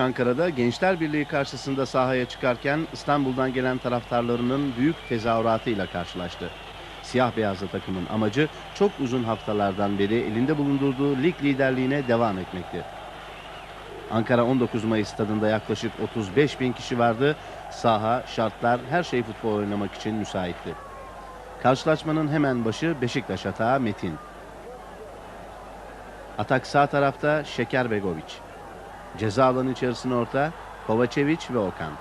Ankara'da Gençler Birliği karşısında sahaya çıkarken İstanbul'dan gelen taraftarlarının büyük tezahüratıyla karşılaştı. Siyah beyazlı takımın amacı çok uzun haftalardan beri elinde bulundurduğu lig liderliğine devam etmekti. Ankara 19 Mayıs stadında yaklaşık 35 bin kişi vardı. Saha, şartlar, her şey futbol oynamak için müsaitti. Karşılaşmanın hemen başı Beşiktaş atağı Metin. Atak sağ tarafta Şeker Begoviç. Ceza alanı içerisine orta Kovacevic ve Okan.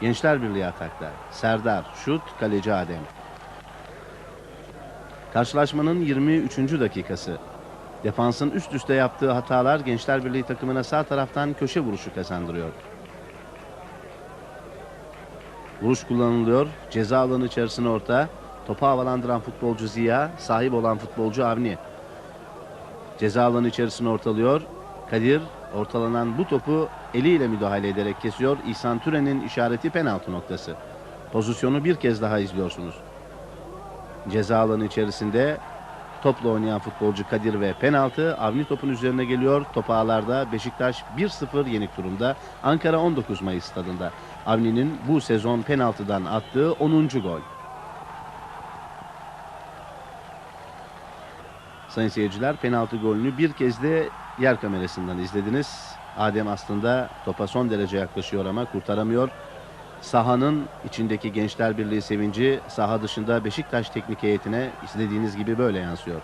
Gençler Birliği atakta. Serdar, şut, kaleci Adem. Karşılaşmanın 23. dakikası. Defansın üst üste yaptığı hatalar Gençler Birliği takımına sağ taraftan köşe vuruşu kazandırıyor. Vuruş kullanılıyor. Ceza alanı içerisine orta. Topu havalandıran futbolcu Ziya, sahip olan futbolcu Avni. Ceza alanı içerisine ortalıyor. Kadir ortalanan bu topu eliyle müdahale ederek kesiyor. İhsan Türen'in işareti penaltı noktası. Pozisyonu bir kez daha izliyorsunuz. Ceza alanı içerisinde topla oynayan futbolcu Kadir ve penaltı. Avni topun üzerine geliyor. Top ağlarda Beşiktaş 1-0 yenik durumda. Ankara 19 Mayıs stadında. Avni'nin bu sezon penaltıdan attığı 10. gol. Sayın seyirciler penaltı golünü bir kez de yer kamerasından izlediniz. Adem aslında topa son derece yaklaşıyor ama kurtaramıyor. Sahanın içindeki Gençler Birliği sevinci saha dışında Beşiktaş teknik heyetine izlediğiniz gibi böyle yansıyor.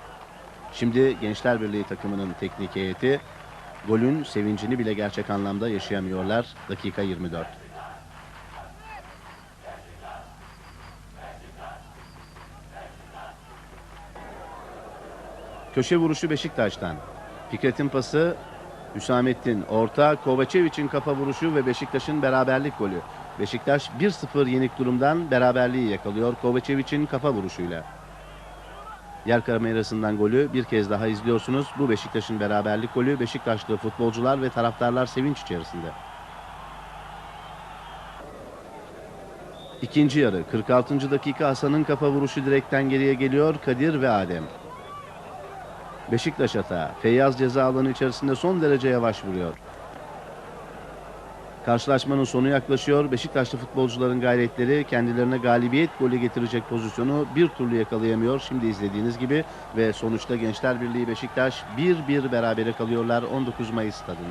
Şimdi Gençler Birliği takımının teknik heyeti golün sevincini bile gerçek anlamda yaşayamıyorlar. Dakika 24. Köşe vuruşu Beşiktaş'tan. Fikret'in pası Hüsamettin. Orta Kovacevic'in kafa vuruşu ve Beşiktaş'ın beraberlik golü. Beşiktaş 1-0 yenik durumdan beraberliği yakalıyor Kovacevic'in kafa vuruşuyla. Yer kamerasından golü bir kez daha izliyorsunuz. Bu Beşiktaş'ın beraberlik golü. Beşiktaşlı futbolcular ve taraftarlar sevinç içerisinde. İkinci yarı 46. dakika Hasan'ın kafa vuruşu direkten geriye geliyor. Kadir ve Adem. Beşiktaş hata. Feyyaz ceza alanı içerisinde son derece yavaş vuruyor. Karşılaşmanın sonu yaklaşıyor. Beşiktaşlı futbolcuların gayretleri kendilerine galibiyet golü getirecek pozisyonu bir türlü yakalayamıyor. Şimdi izlediğiniz gibi ve sonuçta Gençler Birliği Beşiktaş 1-1 berabere kalıyorlar 19 Mayıs stadında.